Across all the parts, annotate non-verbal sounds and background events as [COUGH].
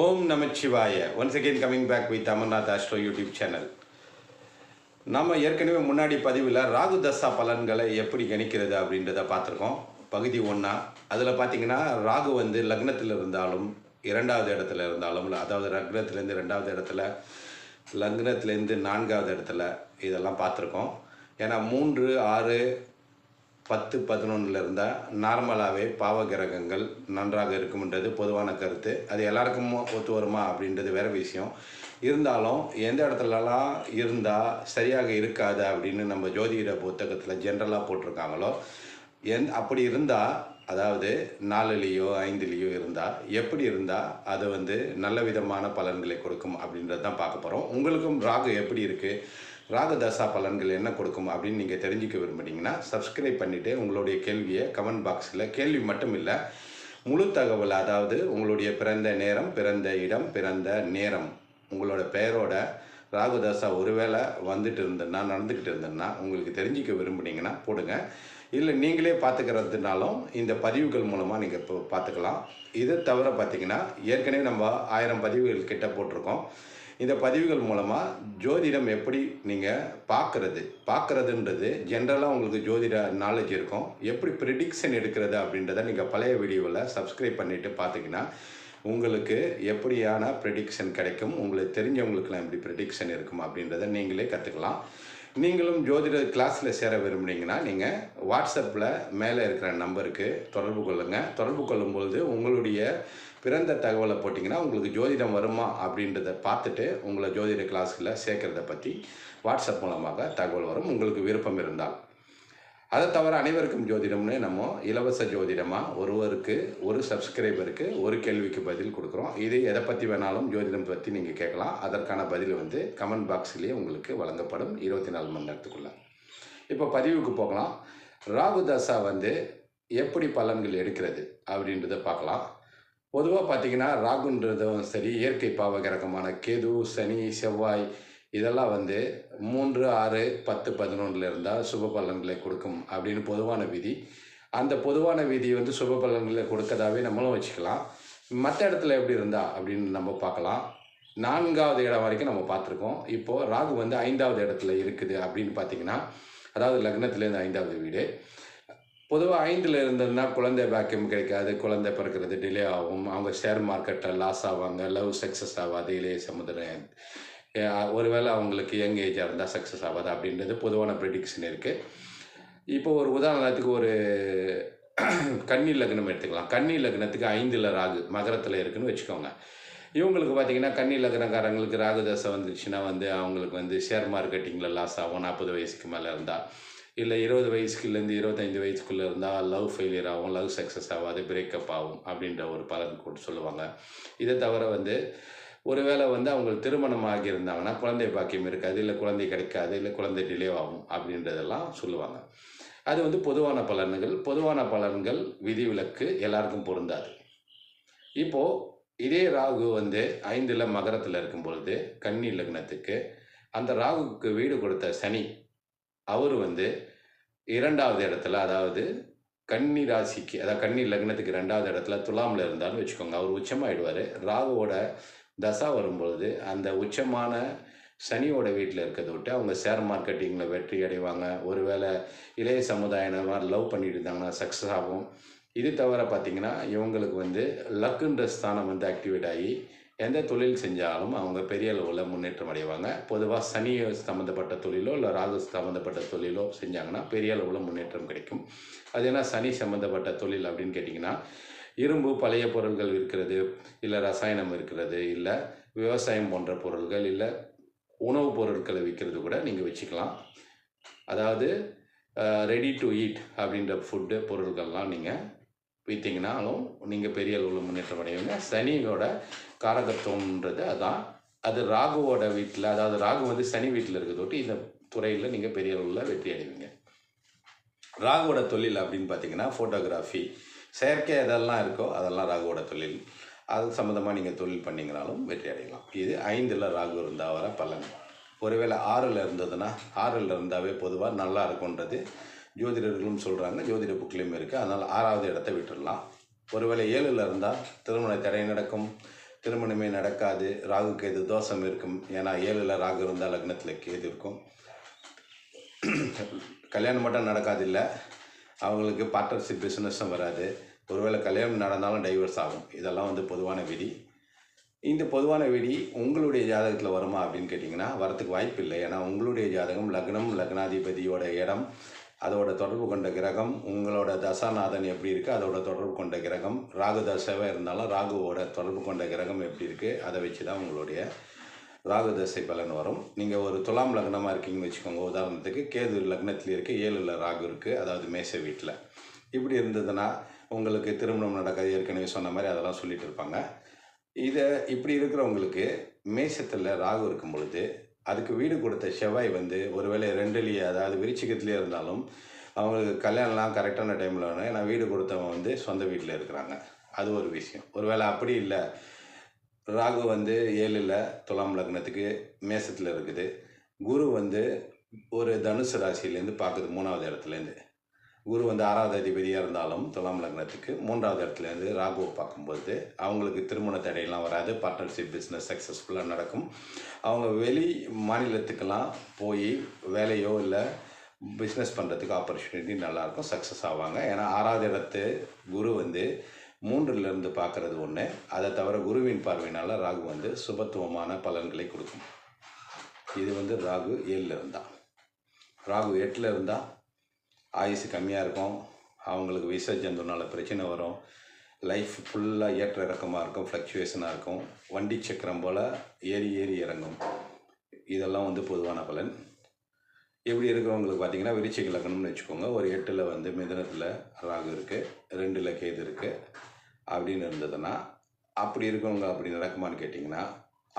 Om Namachivaya once again coming back with Amarnath astro YouTube channel நம்ம ஏற்கனவே முன்னாடி பதிவில் ராகு தசா பலன்களை எப்படி கணிக்கிறது அப்படின்றத பார்த்துருக்கோம். பகுதி ஒன்றா அதில் பார்த்தீங்கன்னா ராகு வந்து லக்னத்தில் இருந்தாலும் இரண்டாவது இடத்துல இருந்தாலும் அதாவது லக்னத்துலேருந்து ரெண்டாவது இடத்துல லக்னத்துலேருந்து நான்காவது இடத்துல இதெல்லாம் பார்த்துருக்கோம். ஏன்னா மூன்று ஆறு பத்து பதினொன்றில் இருந்தால் நார்மலாகவே பாவ கிரகங்கள் நன்றாக இருக்கும்ன்றது பொதுவான கருத்து. அது எல்லாருக்கும் ஒத்து வருமா அப்படின்றது வேறு விஷயம். இருந்தாலும் எந்த இடத்துலலாம் இருந்தால் சரியாக இருக்காது அப்படின்னு நம்ம ஜோதிட புத்தகத்தில் ஜென்ரலாக போட்டிருக்காங்களோ எந் அப்படி இருந்தால் அதாவது நாலுலேயோ ஐந்துலேயோ இருந்தால் எப்படி இருந்தால் அது வந்து நல்ல விதமான பலன்களை கொடுக்கும் அப்படின்றது தான் பார்க்க போகிறோம் உங்களுக்கும் ராகு எப்படி இருக்குது ராகு பலன்கள் என்ன கொடுக்கும் அப்படின்னு நீங்கள் தெரிஞ்சுக்க விரும்புனீங்கன்னா சப்ஸ்கிரைப் பண்ணிவிட்டு உங்களுடைய கேள்வியை கமெண்ட் பாக்ஸில் கேள்வி மட்டும் இல்லை முழு தகவல் அதாவது உங்களுடைய பிறந்த நேரம் பிறந்த இடம் பிறந்த நேரம் உங்களோட பெயரோட ராகுதாசா ஒருவேளை வந்துட்டு இருந்தேன்னா நடந்துக்கிட்டு இருந்தேன்னா உங்களுக்கு தெரிஞ்சுக்க விரும்புனீங்கன்னா போடுங்க. இல்லை நீங்களே பார்த்துக்கிறதுனாலும் இந்த பதிவுகள் மூலமாக நீங்கள் இப்போ பார்த்துக்கலாம் இதை தவிர பார்த்தீங்கன்னா ஏற்கனவே நம்ம ஆயிரம் பதிவுகள் கிட்ட போட்டிருக்கோம். இந்த பதிவுகள் மூலமாக ஜோதிடம் எப்படி நீங்கள் பார்க்குறது பார்க்குறதுன்றது ஜென்ரலாக உங்களுக்கு ஜோதிட நாலேஜ் இருக்கும். எப்படி ப்ரிடிக்ஷன் எடுக்கிறது அப்படின்றத நீங்கள் பழைய வீடியோவில் சப்ஸ்கிரைப் பண்ணிவிட்டு பார்த்தீங்கன்னா உங்களுக்கு எப்படியான ப்ரெடிக்ஷன் கிடைக்கும்? உங்களுக்கு தெரிஞ்சவங்களுக்குலாம் எப்படி ப்ரெடிக்ஷன் இருக்கும் அப்படின்றத நீங்களே கற்றுக்கலாம் நீங்களும் ஜோதிட கிளாஸில் சேர விரும்புனீங்கன்னா நீங்கள் வாட்ஸ்அப்பில் மேலே இருக்கிற நம்பருக்கு தொடர்பு கொள்ளுங்கள் தொடர்பு கொள்ளும்பொழுது உங்களுடைய பிறந்த தகவலை போட்டிங்கன்னா உங்களுக்கு ஜோதிடம் வருமா அப்படின்றத பார்த்துட்டு உங்களை ஜோதிட கிளாஸில் சேர்க்கறத பற்றி வாட்ஸ்அப் மூலமாக தகவல் வரும். உங்களுக்கு விருப்பம் இருந்தால். அதை தவிர அனைவருக்கும் ஜோதிடம்னு நம்ம இலவச ஜோதிடமாக ஒருவருக்கு ஒரு சப்ஸ்கிரைபருக்கு ஒரு கேள்விக்கு பதில் கொடுக்குறோம். இது எதை பற்றி வேணாலும் ஜோதிடம் பற்றி நீங்கள் கேட்கலாம். அதற்கான பதில் வந்து கமெண்ட் பாக்ஸ்லேயே உங்களுக்கு வழங்கப்படும் இருபத்தி நாலு மணி நேரத்துக்குள்ளே. இப்போ பதிவுக்கு போகலாம். ராகு தசா வந்து எப்படி பலன்கள் எடுக்கிறது அப்படின்றத பார்க்கலாம். பொதுவாக பார்த்தீங்கன்னா ராகுன்றதும் சரி இயற்கை பாவகிரகமான கேது சனி செவ்வாய் இதெல்லாம் வந்து மூன்று ஆறு பத்து பதினொன்றில் இருந்தால் சுப பலன்களை கொடுக்கும் அப்படின்னு பொதுவான விதி. அந்த பொதுவான விதி வந்து சுப பலன்களை கொடுக்கதாவே நம்மளும் வச்சுக்கலாம். மற்ற இடத்துல எப்படி இருந்தா அப்படின்னு நம்ம பார்க்கலாம். நான்காவது இடம் வரைக்கும் நம்ம பார்த்துருக்கோம். இப்போது ராகு வந்து ஐந்தாவது இடத்துல இருக்குது அப்படின்னு பார்த்தீங்கன்னா அதாவது லக்னத்துலேருந்து ஐந்தாவது வீடு. பொதுவாக ஐந்தில் இருந்ததுன்னா குழந்தை பாக்கியம் கிடைக்காது குழந்தை பிறக்கிறது டிலே ஆகும். அவங்க ஷேர் மார்க்கெட்டில் லாஸ் ஆவாங்க லவ் சக்ஸஸ் ஆகாது இளைய சமுதாயம். ஒருவேளை அவங்களுக்கு யங் ஏஜாக இருந்தால் சக்ஸஸ் ஆகாது அப்படின்றது பொதுவான ப்ரெடிக்ஷன் இருக்குது இப்போ ஒரு உதாரணத்துக்கு ஒரு [COUGHS] கன்னி லக்னம் எடுத்துக்கலாம். கன்னி லக்னத்துக்கு ஐந்தில் ராகு மகரத்தில் இருக்குன்னு வச்சுக்கோங்க. இவங்களுக்கு பார்த்தீங்கன்னா கன்னி லக்னக்காரங்களுக்கு ராகு தசை வந்துச்சுன்னா வந்து அவங்களுக்கு வந்து ஷேர் மார்க்கெட்டிங்கில் லாஸ் ஆகும் நாற்பது வயசுக்கு மேலே இருந்தால் இல்லை இருபது வயசுக்குலேருந்து இருபத்தைந்து வயசுக்குள்ளே இருந்தால் லவ் ஃபெயிலியர் ஆகும் லவ் சக்ஸஸ் ஆகாது பிரேக்கப் ஆகும் அப்படின்ற ஒரு பலன் கூட சொல்லுவாங்க. இதை தவிர வந்து ஒருவேளை வந்து அவங்களுக்கு திருமணம் ஆகியிருந்தாங்கன்னா குழந்தை பாக்கியம் இருக்காது இல்லை குழந்தை கிடைக்காது இல்லை குழந்தை டிலே ஆகும் அப்படின்றதெல்லாம் சொல்லுவாங்க. அது வந்து பொதுவான பலன்கள். பொதுவான பலன்கள் விதிவிலக்கு எல்லாருக்கும் பொருந்தாது. இப்போது இதே ராகு வந்து ஐந்தில் மகரத்தில் இருக்கும் பொழுது கன்னி லக்னத்துக்கு அந்த ராகுக்கு வீடு கொடுத்த சனி அவர் வந்து இரண்டாவது இடத்துல அதாவது கன்னி ராசிக்கு அதாவது கன்னி லக்னத்துக்கு ரெண்டாவது இடத்துல துலாமில் இருந்தாலும் வச்சுக்கோங்க. அவர் உச்சமாயிடுவார். ராகுவோட தசா வரும்பொழுது அந்த உச்சமான சனியோட வீட்டில் இருக்கிறத விட்டு அவங்க ஷேர் மார்க்கெட்டிங்கில் வெற்றி அடைவாங்க. ஒருவேளை இளைய சமுதாயினமாக லவ் பண்ணிட்டு இருந்தாங்கன்னா சக்ஸஸ் ஆகும். இது தவிர பார்த்திங்கன்னா இவங்களுக்கு வந்து லக்குன்ற ஸ்தானம் வந்து ஆக்டிவேட் ஆகி எந்த தொழில் செஞ்சாலும் அவங்க பெரிய அளவில் முன்னேற்றம் அடைவாங்க. பொதுவாக சனி சம்மந்தப்பட்ட தொழிலோ இல்லை ராகு சம்மந்தப்பட்ட தொழிலோ செஞ்சாங்கன்னா பெரிய அளவில் முன்னேற்றம் கிடைக்கும். அது என்ன? சனி சம்மந்தப்பட்ட தொழில் அப்படின்னு கேட்டிங்கன்னா இரும்பு பழைய பொருட்கள் இருக்கிறது இல்லை ரசாயனம் இருக்கிறது இல்லை விவசாயம் போன்ற பொருட்கள் இல்லை உணவுப் பொருட்களை விற்கிறது கூட நீங்கள் வச்சுக்கலாம். அதாவது ரெடி டு ஈட் அப்படின்ற ஃபுட்டு பொருட்கள்லாம் நீங்கள் விற்றீங்கனாலும் நீங்கள் பெரிய அளவில் முன்னேற்றம் அடைவீங்க. சனியோட காரகத்துவம்ன்றது அதான். அது ராகுவோட வீட்டில் அதாவது ராகு வந்து சனி வீட்டில் இருக்கிறதோட்டு இந்த துறையில் நீங்கள் பெரிய அளவில் வெற்றி அடைவீங்க. ராகுவோட தொழில் அப்படின்னு பார்த்தீங்கன்னா ஃபோட்டோகிராஃபி செயற்கை எதெல்லாம் இருக்கோ அதெல்லாம் ராகுவோட தொழில். அது சம்மந்தமாக நீங்கள் தொழில் பண்ணிங்கனாலும் வெற்றி அடையலாம். இது ஐந்தில் ராகு இருந்தால் வர பலன். ஒருவேளை ஆறில் இருந்ததுன்னா ஆறில் இருந்தாவே பொதுவாக நல்லா இருக்கும்ன்றது ஜோதிடர்களும் சொல்கிறாங்க ஜோதிட புக்லேயும் இருக்குது அதனால் ஆறாவது இடத்த விட்டுடலாம் ஒருவேளை ஏழில் இருந்தால் திருமண தடை நடக்கும். திருமணமே நடக்காது. ராகு கேது தோஷம் இருக்கும்? ஏன்னா ஏழில் ராகு இருந்தால் லக்னத்தில் கேது இருக்கும். கல்யாணம் மட்டும் நடக்காது இல்லை அவங்களுக்கு பார்ட்னர்ஷிப் பிஸ்னஸும் வராது. ஒருவேளை கல்யாணம் நடந்தாலும் டைவர்ஸ் ஆகும். இதெல்லாம் வந்து பொதுவான விதி. இந்த பொதுவான விதி உங்களுடைய ஜாதகத்தில் வருமா அப்படின்னு கேட்டிங்கன்னா வரத்துக்கு வாய்ப்பு இல்லை ஏன்னா உங்களுடைய ஜாதகம் லக்னம் லக்னாதிபதியோட இடம் அதோட தொடர்பு கொண்ட கிரகம் உங்களோட தசாநாதன் எப்படி இருக்குது அதோட தொடர்பு கொண்ட கிரகம் ராகு தசைவாக இருந்தாலும் ராகுவோட தொடர்பு கொண்ட கிரகம் எப்படி இருக்குது அதை வச்சு தான் உங்களுடைய ராகு தசை பலன் வரும். நீங்கள் ஒரு துலாம் லக்னமாக இருக்கீங்கன்னு வச்சுக்கோங்க. உதாரணத்துக்கு கேது லக்னத்தில் இருக்குது ஏழில் ராகு இருக்குது அதாவது மேச வீட்டில் இப்படி இருந்ததுன்னா உங்களுக்கு திருமணம் நடக்காது. ஏற்கனவே சொன்ன மாதிரி அதெல்லாம் சொல்லிகிட்டு இருப்பாங்க. இதை இப்படி இருக்கிறவங்களுக்கு மேசத்தில் ராகு இருக்கும் பொழுது அதுக்கு வீடு கொடுத்த செவ்வாய் வந்து ஒருவேளை ரெண்டுலேயே அதாவது விரிச்சிக்கத்துலேயே இருந்தாலும் அவங்களுக்கு கல்யாணம்லாம் கரெக்டான டைமில் வேணும். ஏன்னா வீடு கொடுத்தவங்க வந்து சொந்த வீட்டில் இருக்கிறாங்க. அது ஒரு விஷயம். ஒருவேளை அப்படி இல்லை. ராகு வந்து ஏழில் துலாம் லக்னத்துக்கு மேசத்தில் இருக்குது. குரு வந்து ஒரு தனுசு ராசியிலேருந்து பார்க்குது மூணாவது இடத்துலேருந்து. குரு வந்து ஆறாவது அதிபதியாக இருந்தாலும் துலாம் லக்னத்துக்கு மூன்றாவது இடத்துலேருந்து ராகுவை பார்க்கும்போது அவங்களுக்கு திருமண தடையெல்லாம் வராது பார்ட்னர்ஷிப் பிஸ்னஸ் சக்ஸஸ்ஃபுல்லாக நடக்கும். அவங்க வெளி மாநிலத்துக்கெல்லாம் போய் வேலையோ இல்லை பிஸ்னஸ் பண்ணுறதுக்கு ஆப்பர்ச்சுனிட்டி நல்லாயிருக்கும் சக்ஸஸ் ஆவாங்க. ஏன்னா ஆறாவது இடத்து குரு வந்து மூன்றிலிருந்து பார்க்குறது ஒன்று அதை தவிர குருவின் பார்வையினால் ராகு வந்து சுபத்துவமான பலன்களை கொடுக்கும். இது வந்து ராகு ஏழில் இருந்தால் ராகு எட்டில் இருந்தால் ஆயுசு கம்மியாக இருக்கும். அவங்களுக்கு விசர்ஜந்தனால பிரச்சனை வரும். லைஃப் ஃபுல்லாக ஏற்ற இறக்கமாக இருக்கும் ஃப்ளக்சுவேஷனாக இருக்கும். வண்டி சக்கரம் போல் ஏறி ஏறி இறங்கும். இதெல்லாம் வந்து பொதுவான பலன். எப்படி இருக்கிறவங்களுக்கு பார்த்தீங்கன்னா விருச்சிக லக்னம்னு வச்சுக்கோங்க. ஒரு எட்டில் வந்து மிதனத்தில் ராகு இருக்குது ரெண்டில் கேது இருக்குது அப்படின்னு இருந்ததுன்னா அப்படி இருக்கவங்க அப்படி நடக்குமான்னு கேட்டிங்கன்னா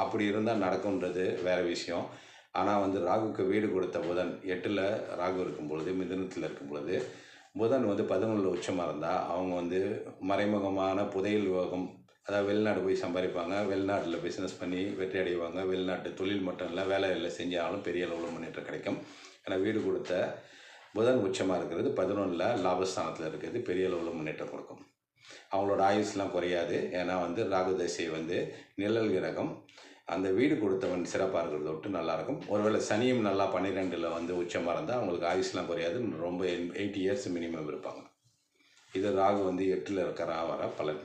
அப்படி இருந்தால் நடக்கும்ன்றது வேறு விஷயம். ஆனால் வந்து ராகுக்கு வீடு கொடுத்த புதன் எட்டில் ராகு இருக்கும் பொழுது மிதுனத்தில் இருக்கும் பொழுது புதன் வந்து பதினொன்றில் உச்சமாக இருந்தால் அவங்க வந்து மறைமுகமான புதையல் யோகம் அதாவது வெளிநாடு போய் சம்பாதிப்பாங்க வெளிநாட்டில் பிஸ்னஸ் பண்ணி வெற்றி அடைவாங்க வெளிநாட்டு தொழில் மட்டும் இல்லை வேலையில் செஞ்சாலும் பெரிய அளவில் முன்னேற்றம் கிடைக்கும். ஏன்னா வீடு கொடுத்த புதன் உச்சமாக இருக்கிறது பதினொன்றில் லாபஸ்தானத்தில் இருக்கிறது பெரிய அளவில் முன்னேற்றம் கொடுக்கும். அவங்களோட ஆயுஸ்லாம் குறையாது ஏன்னா வந்து ராகு தசை வந்து நிழல் கிரகம் அந்த வீடு கொடுத்தவன் சிறப்பாக இருக்கிறத விட்டு நல்லாயிருக்கும். ஒருவேளை சனியும் நல்லா பன்னிரெண்டில் வந்து உச்சமாக இருந்தால் அவங்களுக்கு ஆயுஸ்லாம் குறையாது. ரொம்ப எயிட்டி இயர்ஸ் மினிமம் இருப்பாங்க. இது ராகு வந்து எட்டில் இருக்கிற வர பலன்.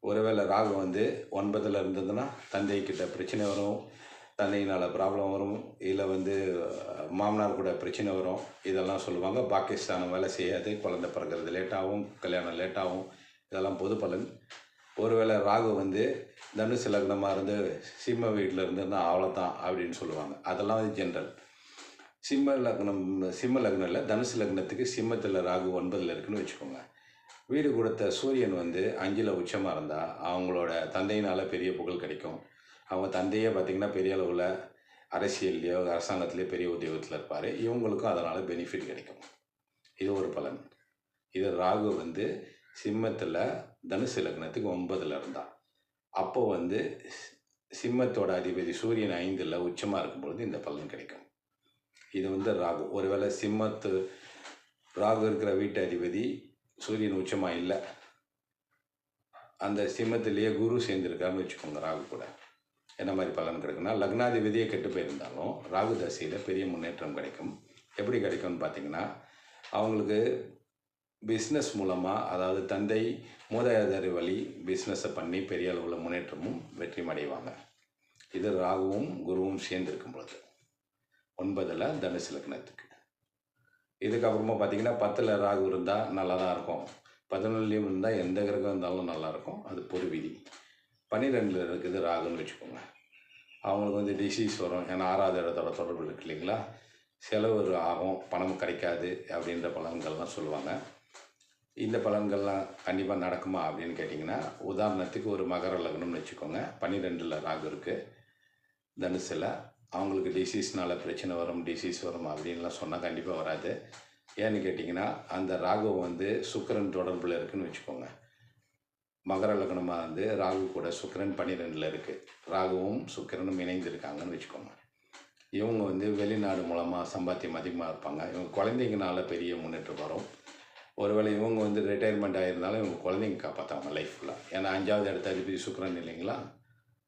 ஒருவேளை ராகு வந்து ஒன்பதில் இருந்ததுன்னா தந்தைக்கிட்ட பிரச்சனை வரும். தந்தையினால் ப்ராப்ளம் வரும். இல்லை வந்து மாமனார் கூட பிரச்சனை வரும். இதெல்லாம் சொல்லுவாங்க. பாகிஸ்தானம் வேலை செய்யாது. குழந்தை பிறக்கிறது லேட்டாகவும் கல்யாணம் லேட்டாகும். இதெல்லாம் பொது பலன். ஒருவேளை ராகு வந்து தனுசு லக்னமாக இருந்து சிம்ம வீட்டில் இருந்ததுன்னா அவ்வளோதான் அப்படின்னு சொல்லுவாங்க. அதெல்லாம் வந்து ஜென்ரல் சிம்ம லக்னம் சிம்ம லக்னம் இல்லை தனுசு லக்னத்துக்கு சிம்மத்தில் ராகு ஒன்பதில் இருக்குன்னு வச்சுக்கோங்க. வீடு கொடுத்த சூரியன் வந்து அஞ்சில் உச்சமாக இருந்தால் அவங்களோட தந்தையினால் பெரிய புகழ் கிடைக்கும். அவங்க தந்தையே பார்த்திங்கன்னா பெரிய அளவில் அரசியல்லையோ அரசாங்கத்திலேயோ பெரிய உத்தியோகத்தில் இருப்பார். இவங்களுக்கும் அதனால் பெனிஃபிட் கிடைக்கும். இது ஒரு பலன். இது ராகு வந்து சிம்மத்தில் தனுசு லக்னத்துக்கு ஒன்பதில் இருந்தான் அப்போ வந்து சிம்மத்தோட அதிபதி சூரியன் ஐந்தில் உச்சமாக இருக்கும்பொழுது இந்த பலன் கிடைக்கும். இது வந்து ராகு. ஒருவேளை சிம்மத்து ராகு இருக்கிற வீட்டு அதிபதி சூரியன் உச்சமாக இல்லை. அந்த சிம்மத்திலேயே குரு சேர்ந்துருக்காருன்னு வச்சுக்கோங்க ராகு கூட. என்ன மாதிரி பலன் கிடைக்கும்னா லக்னாதிபதியே கெட்டு போயிருந்தாலும் ராகு தசையில் பெரிய முன்னேற்றம் கிடைக்கும். எப்படி கிடைக்கும்னு பார்த்தீங்கன்னா அவங்களுக்கு பிஸ்னஸ் மூலமாக அதாவது தந்தை மூதாதையர் வழி பிஸ்னஸை பண்ணி பெரிய அளவில் முன்னேற்றமும் வெற்றியும் அடைவாங்க இது ராகுவும் குருவும் சேர்ந்திருக்கும் பொழுது. ஒன்பதில் தனுசு லக்னத்துக்கு. இதுக்கப்புறமா பார்த்தீங்கன்னா பத்தில் ராகு இருந்தால் நல்லா தான் இருக்கும் பதினொன்றுலேயும் இருந்தால் எந்த கிரகம் இருந்தாலும் நல்லாயிருக்கும். அது பொது விதி. பன்னிரெண்டில் இருக்குது ராகுன்னு வச்சுக்கோங்க. அவங்களுக்கு வந்து டிசீஸ் வரும். ஏன்னா ஆறாவது இடத்தோட தொடர்பு இருக்கு இல்லைங்களா? செலவு ஆகும். பணம் கிடைக்காது அப்படின்ற பலன்கள்லாம் சொல்லுவாங்க. இந்த பலன்கள்லாம் கண்டிப்பாக நடக்குமா அப்படின்னு கேட்டிங்கன்னா உதாரணத்துக்கு ஒரு மகர லக்னம்னு வச்சுக்கோங்க. பன்னிரெண்டில் ராகு இருக்குது தனுசில் அவங்களுக்கு டிசீஸ்னால் பிரச்சனை வரும் டிசீஸ் வரும் அப்படின்லாம் சொன்னால் கண்டிப்பாக வராது. ஏன்னு கேட்டிங்கன்னா அந்த ராகு வந்து சுக்கரன் தொடர்பில் இருக்குதுன்னு வச்சுக்கோங்க. மகர லக்னமாக வந்து ராகு கூட சுக்கரன் பன்னிரெண்டில் இருக்குது ராகுவும் சுக்கரனும் இணைந்திருக்காங்கன்னு வச்சுக்கோங்க. இவங்க வந்து வெளிநாடு மூலமாக சம்பாத்தியம் அதிகமாக இருப்பாங்க. இவங்க குழந்தைங்கனால பெரிய முன்னேற்றம் வரும். ஒருவேளை இவங்க வந்து ரிட்டையர்மெண்ட் ஆகியிருந்தாலும் இவங்க குழந்தைங்க காப்பாற்றாங்க லைஃப் ஃபுல்லாக ஏன்னா அஞ்சாவது இடத்த அதிபதி சுக்கிரன் இல்லைங்களா?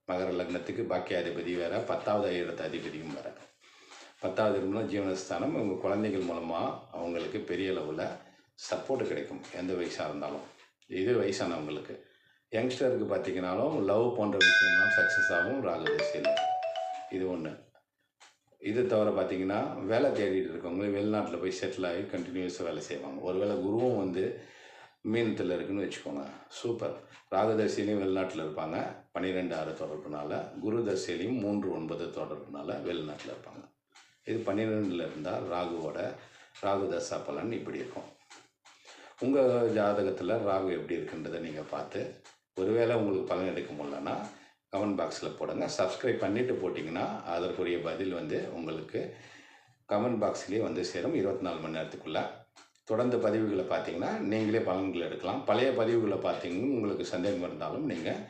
மகர லக்னத்துக்கு பாக்கியாதிபதி வேறு பத்தாவது இடத்த அதிபதியும் வேறு. பத்தாவது இடம்னா ஜீவனஸ்தானம். இவங்க குழந்தைகள் மூலமாக அவங்களுக்கு பெரிய அளவில் சப்போர்ட் கிடைக்கும் எந்த வயசாக இருந்தாலும். இது வயசானவங்களுக்கு. யங்ஸ்டருக்கு பார்த்தீங்கன்னாலும் லவ் போன்ற விஷயம்லாம் சக்ஸஸ் ஆகும் ராகு திசையில். இது ஒன்று இது தவிர பார்த்திங்கன்னா வேலை தேடிட்டு இருக்கவங்க வெளிநாட்டில் போய் செட்டில் ஆகி கண்டினியூஸாக வேலை செய்வாங்க. ஒருவேளை குருவும் வந்து மீனத்தில் இருக்குன்னு வச்சுக்கோங்க. சூப்பர் ராகதசையிலையும் வெளிநாட்டில் இருப்பாங்க. பன்னிரெண்டு ஆறு தொடர்புனால குரு தசையிலையும் மூன்று ஒன்பது தொடர்புனால வெளிநாட்டில் இருப்பாங்க. இது பன்னிரெண்டில் இருந்தால் ராகுவோட ராகு தசா பலன் இப்படி இருக்கும். உங்கள் ஜாதகத்தில் ராகு எப்படி இருக்குன்றதை நீங்கள் பார்த்து ஒருவேளை உங்களுக்கு பலன் எடுக்க முடியலன்னா கமெண்ட் பாக்ஸில் போடுங்க. சப்ஸ்கிரைப் பண்ணிவிட்டு போட்டிங்கன்னா அதற்குரிய பதில் வந்து உங்களுக்கு கமெண்ட் பாக்ஸ்லேயே வந்து சேரும் இருபத்தி நாலு மணி நேரத்துக்குள்ளே. தொடர்ந்து பதிவுகளை பார்த்தீங்கன்னா நீங்களே பலன்கள் எடுக்கலாம். பழைய பதிவுகளை பார்த்தீங்கன்னா உங்களுக்கு சந்தேகம் இருந்தாலும் நீங்கள்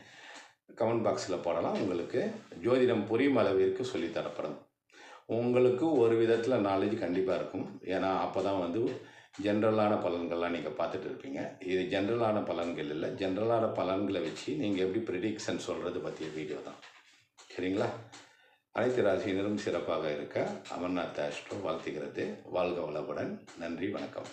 கமெண்ட் பாக்ஸில் போடலாம். உங்களுக்கு ஜோதிடம் புரியும் அளவிற்கு சொல்லித் தரப்படும். உங்களுக்கு ஒரு விதத்தில் நாலேஜ் கண்டிப்பாக இருக்கும். ஏன்னா அப்போ தான் வந்து ஜென்ரலான பலன்கள்லாம் நீங்கள் பார்த்துட்டு இருப்பீங்க. இது ஜென்ரலான பலன்கள் இல்லை. ஜென்ரலான பலன்களை வச்சு நீங்கள் எப்படி ப்ரிடிக்ஷன் சொல்கிறது பற்றிய வீடியோ தான். சரிங்களா? அனைத்து ராசியினரும் சிறப்பாக இருக்க. அமர்நாத் ஆஸ்ட்ரோ வாழ்த்துகிறது. வாழ்க வளமுடன். நன்றி வணக்கம்.